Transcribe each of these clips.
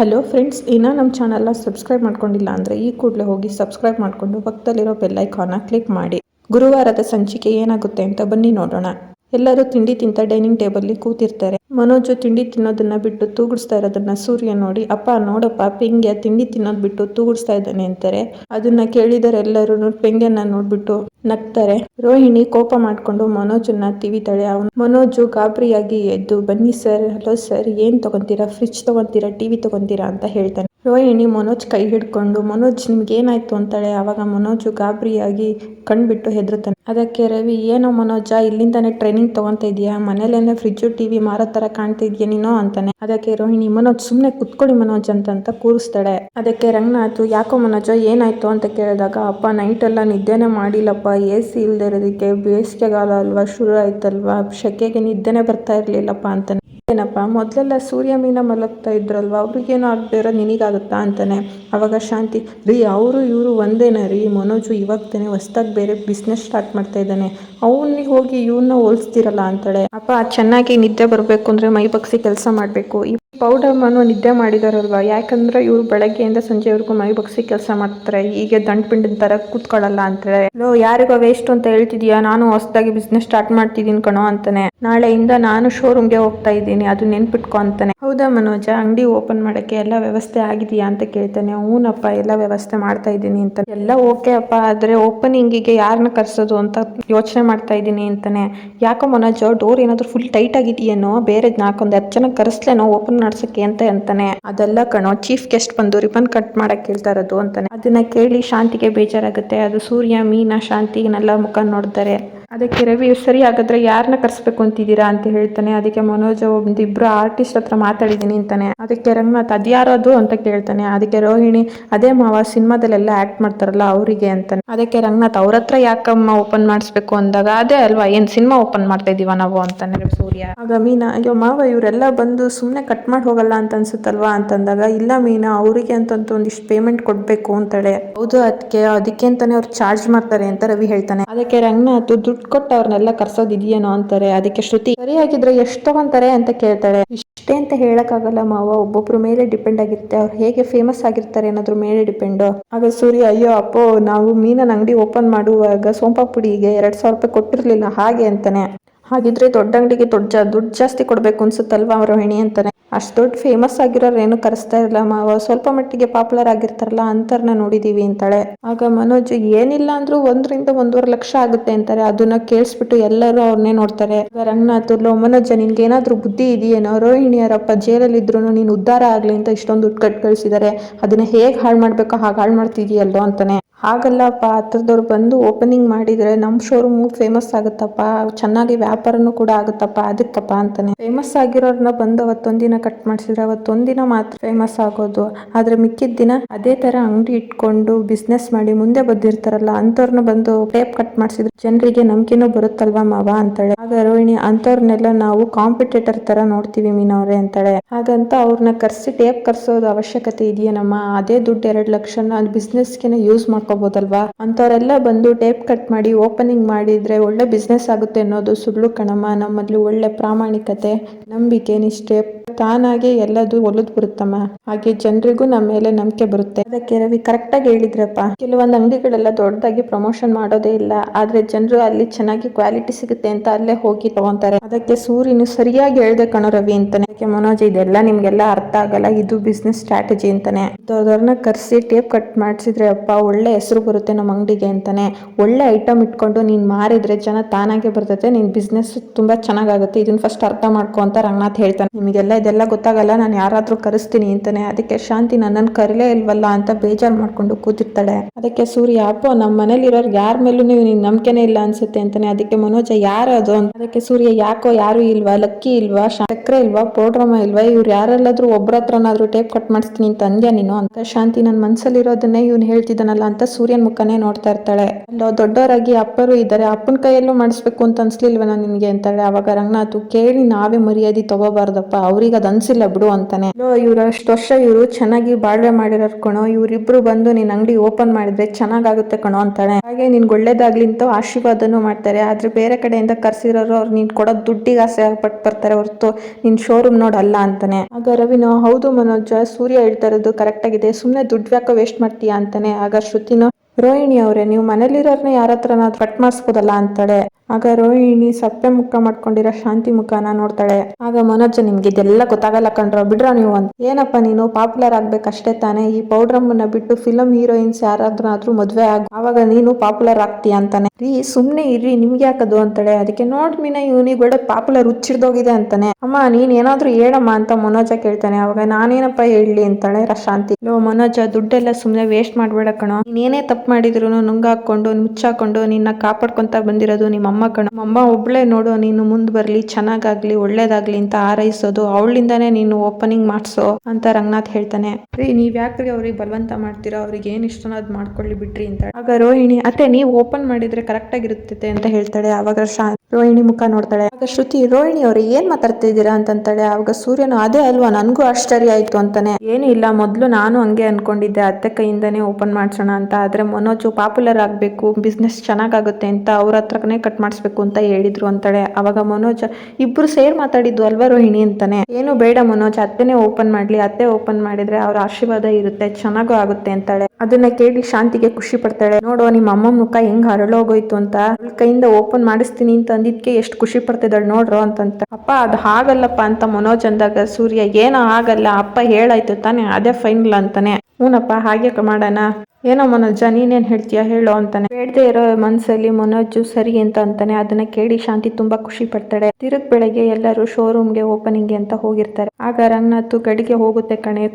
Hello friends, ಇನ್ನೂ ನಮ್ಮ ಚಾನಲ್ನ ಸಬ್ಸ್ಕ್ರೈಬ್ ಮಾಡ್ಕೊಂಡಿಲ್ಲ ಅಂದರೆ ಈ ಕೂಡಲೇ ಹೋಗಿ ಸಬ್ಸ್ಕ್ರೈಬ್ ಮಾಡಿಕೊಂಡು ಪಕ್ಕದಲ್ಲಿರೋ ಬೆಲ್ಲೈಕಾನ್ನ ಕ್ಲಿಕ್ ಮಾಡಿ. ಗುರುವಾರದ ಸಂಚಿಕೆ ಏನಾಗುತ್ತೆ ಅಂತ ಬನ್ನಿ ನೋಡೋಣ. ಎಲ್ಲರೂ ತಿಂಡಿ ತಿಂತ ಡೈನಿಂಗ್ ಟೇಬಲ್ಲಿ ಕೂತಿರ್ತಾರೆ. ಮನೋಜು ತಿಂಡಿ ತಿನ್ನೋದನ್ನ ಬಿಟ್ಟು ತೂಗುಡಿಸ್ತಾ ಇರೋದನ್ನ ಸೂರ್ಯ ನೋಡಿ, ಅಪ್ಪ, ನೋಡಪ್ಪ, ಪೆಂಗ್ಯ ತಿಂಡಿ ತಿನ್ನೋದ್ ಬಿಟ್ಟು ತೂಗುಡಿಸ್ತಾ ಇದ್ದಾನೆ ಅಂತಾರೆ. ಅದನ್ನ ಕೇಳಿದರೆಲ್ಲರೂ ಪೆಂಗ್ಯನ ನೋಡ್ಬಿಟ್ಟು ನಗ್ತಾರೆ. ರೋಹಿಣಿ ಕೋಪ ಮಾಡ್ಕೊಂಡು ಮನೋಜನ್ನ ತಿವಿತಾಳೆ. ಅವನು, ಮನೋಜು, ಗಾಬರಿಯಾಗಿ ಎದ್ದು ಬನ್ನಿ ಸರ್. ಹಲೋ ಸರ್, ಏನ್ ತಗೊಂತೀರಾ? ಫ್ರಿಜ್ ತಗೊಂತೀರಾ? ಟಿವಿ ತಗೊಂತೀರಾ? ಅಂತ ಹೇಳ್ತಾನೆ. ರೋಹಿಣಿ ಮನೋಜ್ ಕೈ ಹಿಡ್ಕೊಂಡು, ಮನೋಜ್, ನಿಮ್ಗೆ ಏನಾಯ್ತು? ಅಂತಾಳೆ. ಆವಾಗ ಮನೋಜು ಗಾಬರಿಯಾಗಿ ಕಣ್ಬಿಟ್ಟು ಹೆದರುತ್ತಾನೆ. ಅದಕ್ಕೆ ರವಿ, ಏನೋ ಮನೋಜ, ಇಲ್ಲಿಂದಾನೆ ಟ್ರೈನಿಂಗ್ ತಗೊಂತ ಇದೀಯಾ? ಮನೇಲೇನೆ ಫ್ರಿಜ್ಜು ಟಿವಿ ಮಾರೋ ತರ ಕಾಣ್ತಾ ಇದೆಯಾ ನೀನೋ? ಅಂತಾನೆ. ಅದಕ್ಕೆ ರೋಹಿಣಿ, ಮನೋಜ್, ಸುಮ್ನೆ ಕುತ್ಕೊಳ್ಳಿ ಮನೋಜ್ ಅಂತ ಅಂತ ಕೂರಿಸ್ತಾಳೆ. ಅದಕ್ಕೆ ರಂಗನಾಥ್ ಯಾಕೋ ಮನೋಜ, ಏನಾಯ್ತು? ಅಂತ ಕೇಳಿದಾಗ, ಅಪ್ಪ ನೈಟ್ ಎಲ್ಲ ನಿದ್ದೆನೆ ಮಾಡಿಲ್ಲಪ್ಪ. ಎ ಸಿ ಇಲ್ದಿರೋದಕ್ಕೆ ಬೇಸಿಗೆಗಾಲ ಅಲ್ವಾ? ಶುರು ಆಯ್ತಲ್ವಾ? ಶೆಕೆಗೆ ನಿದ್ದೆನೆ ಬರ್ತಾ ಇರ್ಲಿಲ್ಲಪ್ಪ, ಅಂತಾನೆ. ಏನಪ್ಪ, ಮೊದಲೆಲ್ಲ ಸೂರ್ಯ ಮೀನ ಮಲಗ್ತಾ ಇದ್ರಲ್ವ? ಅವ್ರಿಗೇನು ಆಗದೆ ಇರೋ ನಿನಗಾಗುತ್ತಾ ಅಂತಾನೆ. ಅವಾಗ ಶಾಂತಿ, ರೀ, ಅವರು ಇವರು ಒಂದೇನ ರೀ? ಮನೋಜು ಇವಾಗ ತಾನೆ ಹೊಸ್ದಾಗಿ ಬೇರೆ ಬಿಸ್ನೆಸ್ ಸ್ಟಾರ್ಟ್ ಮಾಡ್ತಾ ಇದ್ದಾನೆ. ಅವನಿಗೆ ಹೋಗಿ ಇವನ್ನ ಹೋಲಿಸ್ತಿರಲ್ಲ ಅಂತಾಳೆ. ಅಪ್ಪ, ಚೆನ್ನಾಗಿ ನಿದ್ದೆ ಬರಬೇಕು ಅಂದ್ರೆ ಮೈ ಬಗ್ಸಿ ಕೆಲಸ ಮಾಡಬೇಕು. ಈ ಪೌಡರ್ ಮನು ನಿದ್ದೆ ಮಾಡಿದಾರಲ್ವಾ ಯಾಕಂದ್ರೆ ಇವ್ರು ಬೆಳಗ್ಗೆಯಿಂದ ಸಂಜೆವರೆಗೂ ಮೈ ಬಗ್ಸಿ ಕೆಲಸ ಮಾಡ್ತಾರೆ. ಹೀಗೆ ದಂಡ ಪಿಂಡಿನ ತರ ಕೂತ್ಕೊಳ್ಳಲ್ಲ ಅಂತಾರೆ. ಲೋ, ಯಾರಿಗೋ ವೇಸ್ಟ್ ಅಂತ ಹೇಳ್ತಿದ್ಯಾ? ನಾನು ಹೊಸದಾಗಿ ಬಿಸ್ನೆಸ್ ಸ್ಟಾರ್ಟ್ ಮಾಡ್ತಿದ್ದೀನಿ ಕಣೋ ಅಂತಾನೆ. ನಾಳೆಯಿಂದ ನಾನು ಶೋರೂಮ್ಗೆ ಹೋಗ್ತಾ ಇದ್ದೀನಿ. ಅದು ನೆನ್ಪಿಟ್ಕೊ ಅಂತಾನೆ. ಹೌದಾ ಮನೋಜ? ಅಂಗಡಿ ಓಪನ್ ಮಾಡಕ್ಕೆ ಎಲ್ಲ ವ್ಯವಸ್ಥೆ ಆಗಿದೆಯಾ ಅಂತ ಕೇಳ್ತಾನೆ. ಹೂನಪ್ಪ, ಎಲ್ಲ ವ್ಯವಸ್ಥೆ ಮಾಡ್ತಾ ಇದ್ದೀನಿ ಅಂತ ಎಲ್ಲ ಓಕೆ ಅಪ್ಪ, ಆದ್ರೆ ಓಪನಿಂಗಿಗೆ ಯಾರನ್ನ ಕರ್ಸೋದು ಅಂತ ಯೋಚನೆ ಮಾಡ್ತಾ ಇದ್ದೀನಿ ಅಂತಾನೆ. ಯಾಕೋ ಮನೋಜ ಡೋರ್ ಏನಾದ್ರು ಫುಲ್ ಟೈಟ್ ಆಗಿದೆಯೇನೋ? ಬೇರೆ ನಾಲ್ಕೊಂದು ಹತ್ತು ಜನ ಕರೆಸ್ಲೇನೋ? ಓಪನ್ ಮಾಡ್ಸಕ್ಕೆ ಅಂತ ಅಂತಾನೆ. ಅದೆಲ್ಲ ಕಣೋ ಚೀಫ್ ಗೆಸ್ಟ್ ಬಂದು ರಿಬನ್ ಕಟ್ ಮಾಡಕ್ ಹೇಳ್ತಾ ಇರೋದು ಅಂತಾನೆ. ಅದನ್ನ ಕೇಳಿ ಶಾಂತಿಗೆ ಬೇಜಾರಾಗುತ್ತೆ. ಅದು ಸೂರ್ಯ, ಮೀನಾ, ಶಾಂತಿನೆಲ್ಲ ಮುಖ ನೋಡ್ತಾರೆ. ಅದಕ್ಕೆ ರವಿ, ಸರಿ ಹಾಗಾದ್ರೆ ಯಾರನ್ನ ಕರೆಸ್ಬೇಕು ಅಂತಿದ್ದೀರಾ ಅಂತ ಹೇಳ್ತಾನೆ. ಅದಕ್ಕೆ ಮನೋಜ್ ಒಂದಿಬ್ರು ಆರ್ಟಿಸ್ಟ್ ಹತ್ರ ಮಾತಾಡಿದೀನಿ ಅಂತಾನೆ. ಅದಕ್ಕೆ ರಂಗನಾಥ್ ಅದ್ಯಾರದು ಅಂತ ಕೇಳ್ತಾನೆ. ಅದಕ್ಕೆ ರೋಹಿಣಿ, ಅದೇ ಮಾವ ಸಿನಿಮಾದಲ್ಲೆಲ್ಲ ಆಕ್ಟ್ ಮಾಡ್ತಾರಲ್ಲ ಅವರಿಗೆ ಅಂತಾನೆ. ಅದಕ್ಕೆ ರಂಗನಾಥ್, ಅವ್ರ ಹತ್ರ ಯಾಕಮ್ಮ ಓಪನ್ ಮಾಡಿಸ್ಬೇಕು ಅಂದಾಗ, ಅದೇ ಅಲ್ವಾ, ಏನ್ ಸಿನಿಮಾ ಓಪನ್ ಮಾಡ್ತಾ ಇದೀವ ನಾವು ಅಂತಾನೆ ಸೂರ್ಯ. ಆಗ ಮೀನಾ, ಅಯ್ಯೋ ಮಾವ, ಇವರೆಲ್ಲ ಬಂದು ಸುಮ್ಮನೆ ಕಟ್ ಮಾಡಿ ಹೋಗಲ್ಲ ಅಂತ ಅನ್ಸುತ್ತಲ್ವಾ ಅಂತಂದಾಗ, ಇಲ್ಲ ಮೀನಾ, ಅವರಿಗೆ ಅಂತಂತ ಒಂದಿಷ್ಟು ಪೇಮೆಂಟ್ ಕೊಡ್ಬೇಕು ಅಂತಾಳೆ. ಹೌದು ಅದಕ್ಕೆ ಅದಕ್ಕೆ ಅಂತಾನೆ ಅವ್ರು ಚಾರ್ಜ್ ಮಾಡ್ತಾರೆ ಅಂತ ರವಿ ಹೇಳ್ತಾನೆ. ಅದಕ್ಕೆ ರಂಗನಾಥ್, ದುಡ್ಡು ಕೊಟ್ಟು ಅವ್ರನ್ನೆಲ್ಲ ಕರ್ಸೋದಿದೆಯೇನೋ ಅಂತಾರೆ. ಅದಕ್ಕೆ ಶ್ರುತಿ, ಸರಿಯಾಗಿದ್ರೆ ಎಷ್ಟು ತಗೊಂತಾರೆ ಅಂತ ಕೇಳ್ತಾರೆ. ಇಷ್ಟೇ ಅಂತ ಹೇಳಕ್ಕಾಗಲ್ಲ ಮಾವ. ಒಬ್ಬೊಬ್ರ ಮೇಲೆ ಡಿಪೆಂಡ್ ಆಗಿರುತ್ತೆ. ಅವ್ರು ಹೇಗೆ ಫೇಮಸ್ ಆಗಿರ್ತಾರೆ ಅನ್ನೋದ್ರ ಮೇಲೆ ಡಿಪೆಂಡ್. ಆಗ ಸೂರ್ಯ, ಅಯ್ಯೋ, ಅಪ್ಪೋ, ನಾವು ಮೀನನ ಅಂಗಡಿ ಓಪನ್ ಮಾಡುವಾಗ ಸೋಂಪಾ ಪುಡಿಗೆ ಎರಡ್ ಸಾವಿರ ರೂಪಾಯಿ ಕೊಟ್ಟಿರ್ಲಿಲ್ಲ. ಹಾಗೆ ಅಂತಾನೆ. ಹಾಗಿದ್ರೆ ದೊಡ್ಡ ಅಂಗಡಿಗೆ ದೊಡ್ಡ ದುಡ್ಡು ಜಾಸ್ತಿ ಕೊಡ್ಬೇಕು ಅನ್ಸುತ್ತಲ್ವಾ ರೋಹಿಣಿ ಅಂತಾನೆ? ಅಷ್ಟು ದೊಡ್ಡ ಫೇಮಸ್ ಆಗಿರೋರು ಏನು ಕರೆಸ್ತಾ ಇರಲ್ಲ ಮಾವ ಸ್ವಲ್ಪ ಮಟ್ಟಿಗೆ ಪಾಪ್ಯುಲರ್ ಆಗಿರ್ತಾರಲ್ಲ ಅಂತರ್ನ ನೋಡಿದೀವಿ ಅಂತಾಳೆ. ಆಗ ಮನೋಜ್, ಏನಿಲ್ಲ ಅಂದ್ರು ಒಂದರಿಂದ ಒಂದೂವರೆ ಲಕ್ಷ ಆಗುತ್ತೆ ಅಂತಾರೆ. ಅದನ್ನ ಕೇಳಿಸ್ಬಿಟ್ಟು ಎಲ್ಲರೂ ಅವ್ರನ್ನೇ ನೋಡ್ತಾರೆ. ರಂಗನಾಥ್ ಲೋ ಮನೋಜ, ನಿನ್ಗೆ ಏನಾದ್ರೂ ಬುದ್ಧಿ ಇದೆಯೇನೋ? ರೋಹಿಣಿಯರಪ್ಪ ಜೈಲಲ್ಲಿ ಇದ್ರು ನೀನು ಉದ್ಧಾರ ಆಗ್ಲಿ ಅಂತ ಇಷ್ಟೊಂದು ದುಡ್ಡು ಕಟ್ ಅದನ್ನ ಹೇಗೆ ಹಾಳು ಮಾಡ್ಬೇಕೋ ಹಾಗೆ ಹಾಳು ಮಾಡ್ತಿದೀಯಲ್ಲೋ ಅಂತಾನೆ. ಹಾಗಲ್ಲಪ್ಪ ಹತ್ರದವ್ರು ಬಂದು ಓಪನಿಂಗ್ ಮಾಡಿದ್ರೆ ನಮ್ಮ ಶೋರೂಮು ಫೇಮಸ್ ಆಗುತ್ತಪ್ಪ. ಚೆನ್ನಾಗಿ ವ್ಯಾಪಾರನೂ ಕೂಡ ಆಗುತ್ತಪ್ಪ, ಅದಕ್ಕಪ್ಪ ಅಂತಾನೆ. ಫೇಮಸ್ ಆಗಿರೋರ್ನ ಬಂದು ಅವತ್ತೊಂದಿನ ಕಟ್ ಮಾಡಿಸಿದ್ರೆ ಅವತ್ತೊಂದಿನ ಮಾತ್ರ ಫೇಮಸ್ ಆಗೋದು. ಆದರೆ ಮಿಕ್ಕಿದ ದಿನ ಅದೇ ತರ ಅಂಗಡಿ ಇಟ್ಕೊಂಡು ಬಿಸ್ನೆಸ್ ಮಾಡಿ ಮುಂದೆ ಬಂದಿರ್ತಾರಲ್ಲ ಅಂಥವ್ರನ್ನ ಬಂದು ಟೇಪ್ ಕಟ್ ಮಾಡಿಸಿದ್ರೆ ಜನರಿಗೆ ನಂಬಿಕೆನೂ ಬರುತ್ತಲ್ವಾ ಮಾವ ಅಂತಾಳೆ. ಆಗ ರೋಹಿಣಿ ಅಂಥವ್ರನ್ನೆಲ್ಲ ನಾವು ಕಾಂಪಿಟೇಟರ್ ತರ ನೋಡ್ತೀವಿ ಮೀನವ್ರೆ ಅಂತಾಳೆ. ಹಾಗಂತ ಅವ್ರನ್ನ ಕರ್ಸಿ ಟೇಪ್ ಕರ್ಸೋದು ಅವಶ್ಯಕತೆ ಇದೆಯೇನಮ್ಮ? ಅದೇ ದುಡ್ಡು ಎರಡು ಲಕ್ಷನ ಬಿಸ್ನೆಸ್ಗೆನೆ ಯೂಸ್ ಮಾಡ್ಕೋಬಹುದಲ್ವಾ ಅಂತವರೆಲ್ಲ ಬಂದು ಟೇಪ್ ಕಟ್ ಮಾಡಿ ಓಪನಿಂಗ್ ಮಾಡಿದ್ರೆ ಒಳ್ಳೆ ಬಿಸ್ನೆಸ್ ಆಗುತ್ತೆ ಅನ್ನೋದು ಸುಳ್ಳು ಕಣಮ್ಮ. ನಮ್ಮಲ್ಲಿ ಒಳ್ಳೆ ಪ್ರಾಮಾಣಿಕತೆ, ನಂಬಿಕೆ, ನಿಷ್ಠೆ ತಾನಾಗೆ ಎಲ್ಲದು ಒಲದ್ ಬರುತ್ತಮ್ಮ. ಹಾಗೆ ಜನರಿಗೂ ನಮ್ಮ ಮೇಲೆ ನಂಬಿಕೆ ಬರುತ್ತೆ. ಅದಕ್ಕೆ ರವಿ ಕರೆಕ್ಟ್ ಆಗಿ ಹೇಳಿದ್ರಪ್ಪ. ಕೆಲವೊಂದು ಅಂಗಡಿಗಳೆಲ್ಲ ದೊಡ್ಡದಾಗಿ ಪ್ರಮೋಷನ್ ಮಾಡೋದೇ ಇಲ್ಲ. ಆದ್ರೆ ಜನರು ಅಲ್ಲಿ ಚೆನ್ನಾಗಿ ಕ್ವಾಲಿಟಿ ಸಿಗುತ್ತೆ ಅಂತ ಅಲ್ಲೇ ಹೋಗಿ ತಗೊಂತಾರೆ. ಅದಕ್ಕೆ ಸೂರ್ಯನು ಸರಿಯಾಗಿ ಹೇಳ್ದೆ ಕಣೋ ರವಿ ಅಂತಾನೆ. ಮನೋಜ್, ಇದೆಲ್ಲ ನಿಮ್ಗೆಲ್ಲ ಅರ್ಥ ಆಗಲ್ಲ. ಇದು ಬಿಸ್ನೆಸ್ ಸ್ಟ್ರಾಟಜಿ ಅಂತಾನೆ. ದೊಡ್ಡವ್ರನ್ನ ಕರ್ಸಿ ಟೇಪ್ ಕಟ್ ಮಾಡಿಸಿದ್ರೆ ಅಪ್ಪ ಒಳ್ಳೆ ಹೆಸರು ಬರುತ್ತೆ ನಮ್ಮ ಅಂಗಡಿಗೆ ಅಂತಾನೆ. ಒಳ್ಳೆ ಐಟಮ್ ಇಟ್ಕೊಂಡು ನೀನ್ ಮಾರಿದ್ರೆ ಜನ ತಾನಾಗೆ ಬರ್ತೈತೆ. ನಿನ್ ಬಿಸ್ನೆಸ್ ತುಂಬಾ ಚೆನ್ನಾಗಾಗುತ್ತೆ. ಇದನ್ನ ಫಸ್ಟ್ ಅರ್ಥ ಮಾಡ್ಕೊ ಅಂತ ರಂಗನಾಥ್ ಹೇಳ್ತಾನೆ. ನಿಮಗೆಲ್ಲ ಇದೆಲ್ಲ ಗೊತ್ತಾಗಲ್ಲ, ನಾನು ಯಾರಾದರೂ ಕರೆಸ್ತೀನಿ ಅಂತಾನೆ. ಅದಕ್ಕೆ ಶಾಂತಿ ನನ್ನನ್ನು ಕರಿಲೇ ಇಲ್ವಲ್ಲ ಅಂತ ಬೇಜಾರು ಮಾಡ್ಕೊಂಡು ಕೂತಿರ್ತಾಳೆ. ಅದಕ್ಕೆ ಸೂರ್ಯ, ಅಪ್ಪೋ ನಮ್ಮ ಮನೇಲಿ ಇರೋರು ಯಾರ ಮೇಲೂ ನೀವು ನಿನ್ನ ನಂಬಿಕೆನೇ ಇಲ್ಲ ಅನ್ಸುತ್ತೆ ಅಂತಾನೆ. ಅದಕ್ಕೆ ಮನೋಜ, ಯಾರು ಅಂತ. ಅದಕ್ಕೆ ಸೂರ್ಯ, ಯಾಕೋ, ಯಾರು ಇಲ್ವಾ? ಲಕ್ಕಿ ಇಲ್ವಾ? ಚಕ್ರ ಇಲ್ವಾ? ಪೌಡ್ರಮ್ಮ ಇಲ್ವಾ? ಇವ್ರು ಯಾರಲ್ಲಾದ್ರೂ ಒಬ್ಬರ ಹತ್ರನಾದ್ರೂ ಟೇಪ್ ಕಟ್ ಮಾಡಿಸ್ತೀನಿ ಅಂತ ಅಂದ್ಯಾ ನೀನು? ಅಂತ. ಶಾಂತಿ ನನ್ನ ಮನಸ್ಸಲ್ಲಿರೋದನ್ನೇ ಇವ್ನು ಹೇಳ್ತಿದ್ದಾನಲ್ಲ ಅಂತ ಸೂರ್ಯನ ಮುಖನೇ ನೋಡ್ತಾ ಇರ್ತಾಳೆ. ಅಲ್ಲೋ ದೊಡ್ಡವರಾಗಿ ಅಪ್ಪರು ಇದ್ದಾರೆ. ಅಪ್ಪನ ಕೈಯಲ್ಲೂ ಮಾಡಿಸ್ಬೇಕು ಅಂತ ಅನ್ಸ್ಲಿಲ್ವನ ನಿನ್ಗೆ? ಅಂತಾಳೆ. ಅವಾಗ ರಂಗನಾಥ್, ಕೇಳಿ, ನಾವೇ ಮರ್ಯಾದೆ ತಗೋಬಾರ್ದಪ್ಪ. ಅವ್ರಿಗೆ ಅದು ಅನ್ಸಿಲ್ಲ ಬಿಡು ಅಂತಾನೆ. ಇವ್ರು ಅಷ್ಟು ವರ್ಷ ಇವರು ಚೆನ್ನಾಗಿ ಬಾಳ್ವೆ ಮಾಡಿರೋರ್ ಕಣೋ. ಇವ್ರಿಬ್ರು ಬಂದು ನಿನ್ ಅಂಗಡಿ ಓಪನ್ ಮಾಡಿದ್ರೆ ಚೆನ್ನಾಗಾಗುತ್ತೆ ಕಣೋ ಅಂತಾನೆ ಹಾಗೆ ನಿನ್ಗೆ ಒಳ್ಳೇದಾಗ್ಲಿ ಅಂತ ಆಶೀರ್ವಾದನೂ ಮಾಡ್ತಾರೆ. ಆದ್ರೆ ಬೇರೆ ಕಡೆಯಿಂದ ಕರ್ಸಿರೋರು ಅವ್ರು ನೀನ್ ಕೊಡೋ ದುಡ್ಡಿಗೆ ಆಸೆ ಪಟ್ಟು ಬರ್ತಾರೆ ಹೊರತು ನಿನ್ ಶೋರೂಮ್ ನೋಡಲ್ಲ ಅಂತಾನೆ. ಆಗ ರವಿನೋ, ಹೌದು ಮನೋಜ. ಸೂರ್ಯ ಹೇಳ್ತಾ ಇರೋದು ಕರೆಕ್ಟ್ ಆಗಿದೆ. ಸುಮ್ನೆ ದುಡ್ಡು ಯಾಕೋ ವೇಸ್ಟ್ ಮಾಡ್ತೀಯಾ? ಅಂತಾನೆ. ಆಗ ರೋಹಿಣಿ ಅವರೇ ನೀವು ಮನೇಲಿರೋರ್ನ ಯಾರ ಕಟ್ ಮಾಡಿಸ್ಬೋದಲ್ಲ ಅಂತಾಳೆ. ಆಗ ರೋಹಿಣಿ ಸಪ್ಪೆ ಮುಖ ಮಾಡ್ಕೊಂಡಿರೋ ಶಾಂತಿ ಮುಖನ ನೋಡ್ತಾಳೆ. ಆಗ ಮನೋಜ್ ನಿಮ್ಗೆ ಇದೆಲ್ಲ ಗೊತ್ತಾಗಲ್ಲ ಕಣ್ರೋ, ಬಿಡ್ರ ನೀವು ಅಂತ. ಏನಪ್ಪ ನೀನು ಪಾಪ್ಯುಲರ್ ಆಗ್ಬೇಕಷ್ಟೇ ತಾನೇ, ಈ ಪೌಡ್ರಮ್ಮನ್ನ ಬಿಟ್ಟು ಫಿಲಂ ಹೀರೋಯಿನ್ಸ್ ಯಾರಾದ್ರೂ ಮದ್ವೆ ಆಗ, ಆವಾಗ ನೀನು ಪಾಪ್ಯುಲರ್ ಆಗ್ತೀಯ ಅಂತಾನೆ. ರೀ, ಸುಮ್ನೆ ಇರ್ರಿ, ನಿಮ್ಗೆ ಯಾಕದು ಅಂತಾಳೆ. ಅದಕ್ಕೆ ನೋಡ್ ಮೀನ, ಇವನಿಗೆ ಒಳ್ಳೆ ಪಾಪ್ಯುಲರ್ ಹುಚ್ಚಿಡ್ದೋಗಿದೆ ಅಂತಾನೆ. ಅಮ್ಮ ನೀನ್ ಏನಾದ್ರೂ ಹೇಳಮ್ಮ ಅಂತ ಮನೋಜ ಕೇಳ್ತಾನೆ. ಅವಾಗ ನಾನೇನಪ್ಪ ಹೇಳಿ ಅಂತಾಳೆ ಶಾಂತಿ. ಲೋ, ಮನೋಜ, ದುಡ್ಡೆಲ್ಲ ಸುಮ್ನೆ ವೇಸ್ಟ್ ಮಾಡ್ಬೇಡ ಕಣೋ. ನೀನೇನೇ ತಪ್ಪು ಮಾಡಿದ್ರು ನುಂಗಾಕೊಂಡು, ಮುಚ್ಚಾಕೊಂಡು ನಿನ್ನ ಕಾಪಾಡ್ಕೊಂತ ಬಂದಿರೋದು ನಿಮ್ಮ ಅಮ್ಮ ಕಣ, ಅಮ್ಮ, ಒಬ್ಳೆ ನೋಡು, ನೀನು ಮುಂದ್ ಬರ್ಲಿ, ಚೆನ್ನಾಗಾಗ್ಲಿ, ಒಳ್ಳೇದಾಗ್ಲಿ ಅಂತ ಹಾರೈಸೋದು, ಅವಳಿಂದಾನೇ ನೀನು ಓಪನಿಂಗ್ ಮಾಡ್ಸೋ ಅಂತ ರಂಗನಾಥ್ ಹೇಳ್ತಾನೆ. ರೀ ನೀವ್ ಯಾಕ್ರಿ ಅವ್ರಿಗೆ ಬಲವಂತ ಮಾಡ್ತೀರಾ, ಅವ್ರಿಗೆ ಏನ್ ಇಷ್ಟನೋ ಅದ್ ಮಾಡ್ಕೊಳ್ಳಿ ಬಿಟ್ರಿ ಅಂತ. ಆಗ ರೋಹಿಣಿ, ಅತ್ತೆ, ನೀವು ಓಪನ್ ಮಾಡಿದ್ರೆ ಕರೆಕ್ಟ್ ಆಗಿರುತ್ತೆ ಅಂತ ಹೇಳ್ತಾಳೆ. ಅವಾಗ ಶಾ ರೋಹಿಣಿ ಮುಖ ನೋಡ್ತಾಳೆ. ಆಗ ಶ್ರುತಿ, ರೋಹಿಣಿ ಅವ್ರು, ಏನ್ ಮಾತಾಡ್ತಿದ್ದೀರಾ? ಅಂತಂತಾಳೆ. ಆವಾಗ ಸೂರ್ಯನು, ಅದೇ ಅಲ್ವಾ, ನನಗೂ ಆಶ್ಚರ್ಯ ಆಯ್ತು ಅಂತಾನೆ. ಏನು ಇಲ್ಲ, ಮೊದ್ಲು ನಾನು ಹಂಗೆ ಅನ್ಕೊಂಡಿದ್ದೆ. ಅತ್ತೆ ಕೈಯಿಂದಾನೇ ಓಪನ್ ಮಾಡ್ಸೋಣ ಅಂತ. ಆದ್ರೆ ಮನೋಜ್ ಪಾಪ್ಯುಲರ್ ಆಗ್ಬೇಕು, ಬಿಸ್ನೆಸ್ ಚೆನ್ನಾಗಾಗುತ್ತೆ ಅಂತ ಅವ್ರ ಹತ್ರನೇ ಕಟ್ ಮಾಡಿಸ್ಬೇಕು ಅಂತ ಹೇಳಿದ್ರು ಅಂತಾಳೆ. ಅವಾಗ ಮನೋಜ್, ಇಬ್ರು ಸೇರ್ ಮಾತಾಡಿದ್ದು ಅಲ್ವಾ ರೋಹಿಣಿ? ಅಂತಾನೆ. ಏನು ಬೇಡ ಮನೋಜ್, ಅತ್ತೆನೇ ಓಪನ್ ಮಾಡ್ಲಿ. ಅತ್ತೆ ಓಪನ್ ಮಾಡಿದ್ರೆ ಅವ್ರ ಆಶೀರ್ವಾದ ಇರುತ್ತೆ, ಚೆನ್ನಾಗೂ ಆಗುತ್ತೆ ಅಂತಾಳೆ. ಅದನ್ನ ಕೇಳಿ ಶಾಂತಿಗೆ ಖುಷಿ ಪಡ್ತಾಳೆ. ನೋಡೋ ನಿಮ್ಮ ಅಮ್ಮ ಮುಖ ಹೆಂಗ್ ಹರಳೋಗೋಯ್ತು ಅಂತ. ಕೈಯಿಂದ ಓಪನ್ ಮಾಡಿಸ್ತೀನಿ ಅಂತ ಅಂದಿದ್ಕೆ ಎಷ್ಟು ಖುಷಿ ಪಡ್ತಿದ್ದಾಳೆ ನೋಡ್ರು ಅಂತಂತ. ಅಪ್ಪ, ಅದು ಹಾಗಲ್ಲಪ್ಪ ಅಂತ ಮನೋಜ್ ಅಂದಾಗ, ಸೂರ್ಯ, ಏನೋ ಆಗಲ್ಲ, ಅಪ್ಪ ಹೇಳಾಯ್ತು ತಾನೆ, ಅದೇ ಫೈನಲ್ ಅಂತಾನೆ. ಹ್ಞೂನಪ್ಪ ಹಾಗೆ ಮಾಡೋಣ. ಏನೋ ಮನೋಜ, ನೀನೇನ್ ಹೇಳ್ತೀಯಾ, ಹೇಳು, ಅಂತಾನೆ. ಬೇಡದೆ ಇರೋ ಮನ್ಸಲ್ಲಿ ಮನೋಜು ಸರಿ ಅಂತ ಅಂತಾನೆ, ಅದನ್ನ ಕೇಳಿ ಶಾಂತಿ ತುಂಬಾ ಖುಷಿ ಪಡ್ತಾಳೆ. ತಿರುಗ್ ಬೆಳಗ್ಗೆ ಎಲ್ಲರೂ ಶೋರೂಮ್ಗೆ ಓಪನಿಂಗ್ ಅಂತ ಹೋಗಿರ್ತಾರೆ. ಆಗ ರಂಗನಾಥ್, ಗಡಿಗೆ ಹೋಗುತ್ತೆ ಕಣೆ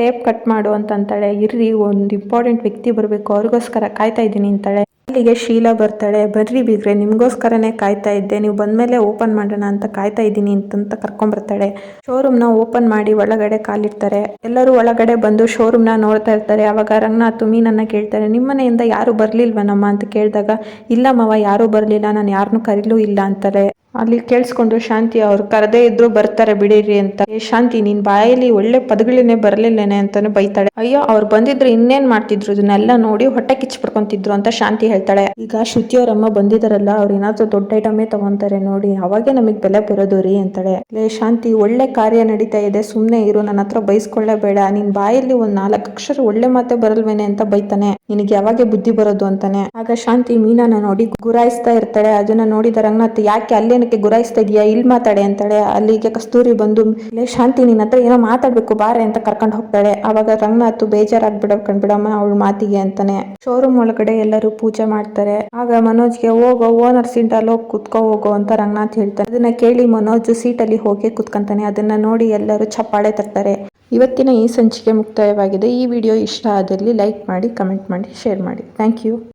ಟೇಪ್ ಕಟ್ ಮಾಡು, ಅಂತ ಅಂತಾಳೆ. ಇರ್ರಿ, ಒಂದು ಇಂಪಾರ್ಟೆಂಟ್ ವ್ಯಕ್ತಿ ಬರಬೇಕು, ಅವ್ರಿಗೋಸ್ಕರ ಕಾಯ್ತಾ ಇದ್ದೀನಿ, ಅಂತಾಳೆ. ಅಲ್ಲಿಗೆ ಶೀಲಾ ಬರ್ತಾಳೆ. ಬರ್ರಿ ಬಿಗ್ರೆ, ನಿಮಗೋಸ್ಕರನೇ ಕಾಯ್ತಾ ಇದ್ದೆ. ನೀವು ಬಂದ್ಮೇಲೆ ಓಪನ್ ಮಾಡೋಣ ಅಂತ ಕಾಯ್ತಾ ಇದ್ದೀನಿ ಅಂತಂತ ಕರ್ಕೊಂಡ್ಬರ್ತಾಳೆ ಬರ್ತಾಳೆ ಶೋರೂಮ್ನ ಓಪನ್ ಮಾಡಿ ಒಳಗಡೆ ಕಾಲಿಡ್ತಾರೆ. ಎಲ್ಲರೂ ಒಳಗಡೆ ಬಂದು ಶೋರೂಮ್ನ ನೋಡ್ತಾ ಇರ್ತಾರೆ. ಅವಾಗ ರಂಗನಾಥ್ ನನ್ನ ಕೇಳ್ತಾರೆ, ನಿಮ್ಮನೆಯಿಂದ ಯಾರು ಬರ್ಲಿಲ್ವನಮ್ಮ? ಅಂತ ಕೇಳಿದಾಗ, ಇಲ್ಲ ಮಾವ, ಯಾರು ಬರಲಿಲ್ಲ. ನಾನು ಯಾರನ್ನೂ ಕರೀಲೂ ಇಲ್ಲ ಅಂತಾರೆ. ಅಲ್ಲಿ ಕೇಳಿಸ್ಕೊಂಡು ಶಾಂತಿ ಅವ್ರು ಕರೆದೇ ಇದ್ರು, ಬರ್ತಾರೆ ಬಿಡಿರಿ ಅಂತ. ಏ ಶಾಂತಿ, ನಿನ್ ಬಾಯಲ್ಲಿ ಒಳ್ಳೆ ಪದಗಳನ್ನೇ ಬರಲಿಲ್ಲೇನೆ ಅಂತಾನೆ ಬೈತಾಳೆ. ಅಯ್ಯೋ, ಅವ್ರು ಬಂದಿದ್ರು ಇನ್ನೇನ್ ಮಾಡ್ತಿದ್ರು? ಇದನ್ನೆಲ್ಲ ನೋಡಿ ಹೊಟ್ಟೆ ಕಿಚ್ಚು ಪಡ್ಕೊಂತಿದ್ರು ಅಂತ ಶಾಂತಿ ಹೇಳ್ತಾಳೆ. ಈಗ ಶ್ರುತಿ ಅವರಮ್ಮ ಬಂದಿದಾರಲ್ಲ, ಅವ್ರು ಏನಾದ್ರು ದೊಡ್ಡ ಐಟಮೇ ತಗೊಂತಾರೆ ನೋಡಿ, ಅವಾಗೆ ನಮಗ್ ಬೆಲೆ ಬರೋದು ರೀ ಅಂತಾಳೆ. ಲೇ ಶಾಂತಿ, ಒಳ್ಳೆ ಕಾರ್ಯ ನಡೀತಾ ಇದೆ ಸುಮ್ಮನೆ ಇರು ನನ್ನ ಹತ್ರ ಬೈಸ್ಕೊಳ್ಳೇಬೇಡ, ನಿನ್ ಬಾಯಲ್ಲಿ ಒಂದ್ ನಾಲ್ಕು ಅಕ್ಷರ ಒಳ್ಳೆ ಮಾತೆ ಬರಲ್ವೇನೆ ಅಂತ ಬೈತಾನೆ. ನಿನಗೆ ಯಾವಾಗೆ ಬುದ್ಧಿ ಬರೋದು ಅಂತಾನೆ. ಆಗ ಶಾಂತಿ ಮೀನಾನ ನೋಡಿ ಗುರಾಯಿಸ್ತಾ ಇರ್ತಾಳೆ, ಅದನ್ನ ನೋಡಿದ ರಂಗನಾಥ್, ಯಾಕೆ ಅಲ್ಲೇನಕ್ಕೆ ಗುರಾಯಿಸ್ತಾ ಇದೀಯಾ? ಇಲ್ಲಿ ಮಾತಾಡೆ ಅಂತಾಳೆ. ಅಲ್ಲಿಗೆ ಕಸ್ತೂರಿ ಬಂದು, ಲೇ ಶಾಂತಿ ನಿನ್ನ ಹತ್ರ ಏನೋ ಮಾತಾಡ್ಬೇಕು, ಬಾರೆ ಅಂತ ಕರ್ಕೊಂಡು ಹೋಗ್ತಾಳೆ. ಅವಾಗ ರಂಗನಾಥ್ ಬೇಜಾರಾಗ್ಬಿಡ ಕಂಡ್ಬಿಡಮ್ಮ ಅವಳ ಮಾತಿಗೆ ಅಂತಾನೆ. ಶೋರೂಮ್ ಒಳಗಡೆ ಎಲ್ಲರೂ ಪೂಜೆ ಮಾಡ್ತಾರೆ. ಆಗ ಮನೋಜ್ಗೆ, ಹೋಗೋ ಓನರ್ ಸೀಟ್ ಅಲ್ಲಿ ಹೋಗಿ ಕುತ್ಕೋ ಹೋಗೋ ಅಂತ ರಂಗನಾಥ್ ಹೇಳ್ತಾರೆ ಅದನ್ನ ಕೇಳಿ ಮನೋಜ್ ಅಲ್ಲಿ ಹೋಗಿ ಕುತ್ಕೊಂತಾನೆ. ಅದನ್ನ ನೋಡಿ ಎಲ್ಲರೂ ಚಪ್ಪಾಳೆ ತರ್ತಾರೆ. ಇವತ್ತಿನ ಈ ಸಂಚಿಕೆ ಮುಕ್ತಾಯವಾಗಿದೆ. ಈ ವಿಡಿಯೋ ಇಷ್ಟ ಆದಲ್ಲಿ ಲೈಕ್ ಮಾಡಿ, ಕಮೆಂಟ್ ಮಾಡಿ, ಶೇರ್ ಮಾಡಿ. Thank you.